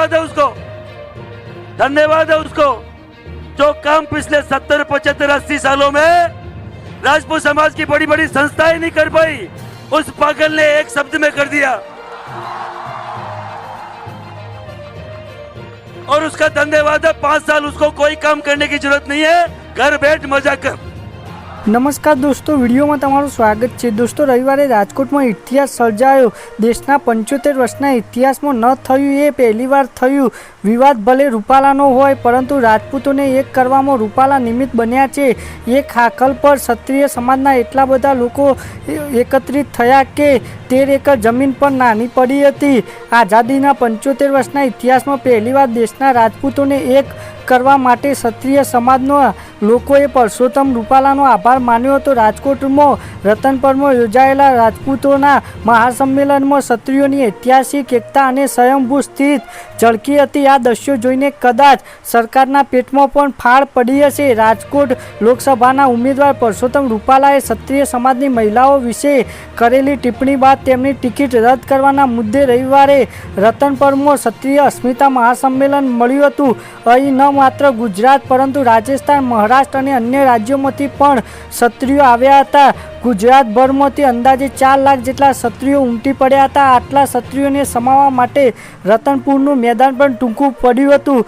धन्यवाद है उसको। धन्यवाद है उसको। जो काम पिछले सत्तर, पचहत्तर, अस्सी सालों में राजपूत समाज की बड़ी बड़ी संस्थाएँ नहीं कर पाई, उस पागल ने एक शब्द में कर दिया। और उसका धन्यवाद है, पाँच साल उसको कोई काम करने की ज़रूरत नहीं है। घर बैठ मज़ा कर। નમસ્કાર દોસ્તો, વિડીયોમાં તમારું સ્વાગત છે. દોસ્તો, રવિવારે રાજકોટમાં ઇતિહાસ સર્જાયો. દેશના પંચોતેર વર્ષના ઇતિહાસમાં ન થયું એ પહેલીવાર થયું. વિવાદ ભલે રૂપાલાનો હોય, પરંતુ રાજપૂતોને એક કરવામાં રૂપાલા નિમિત્ત બન્યા છે. એક હાકલ પર ક્ષત્રિય સમાજના એટલા બધા લોકો એકત્રિત થયા કે તેર એકર જમીન પર નાની પડી હતી. આઝાદીના પંચોતેર વર્ષના ઇતિહાસમાં પહેલીવાર દેશના રાજપૂતોને એક કરવા માટે ક્ષત્રિય સમાજના લોકોએ પરસોત્તમ રૂપાલાનો આભાર માન્યો હતો. રાજકોટમાં રતનપરમાં યોજાયેલા રાજપૂતોના મહાસંમેલનમાં ક્ષત્રિયોની ઐતિહાસિક એકતા અને સ્વયંભૂ સ્થિત ઝળકી હતી. આ દ્રશ્યો જોઈને કદાચ સરકારના પેટમાં પણ ફાળ પડી હશે. રાજકોટ લોકસભાના ઉમેદવાર પરસોત્તમ રૂપાલાએ ક્ષત્રિય સમાજની મહિલાઓ વિશે કરેલી ટિપ્પણી બાદ તેમની ટિકિટ રદ કરવાના મુદ્દે રવિવારે રતનપરમાં ક્ષત્રિય અસ્મિતા મહાસંમેલન મળ્યું હતું. અહીં ન માત્ર ગુજરાત, પરંતુ રાજસ્થાન, મહારાષ્ટ્ર અને અન્ય રાજ્યોમાંથી પણ ક્ષત્રિયો આવ્યા હતા. ગુજરાતભરમાંથી અંદાજે ચાર લાખ જેટલા ક્ષત્રિયો ઉમટી પડ્યા હતા. આટલા ક્ષત્રિયોને સમાવવા માટે રતનપુરનું મેદાન પણ ટૂંકું પડ્યું હતું.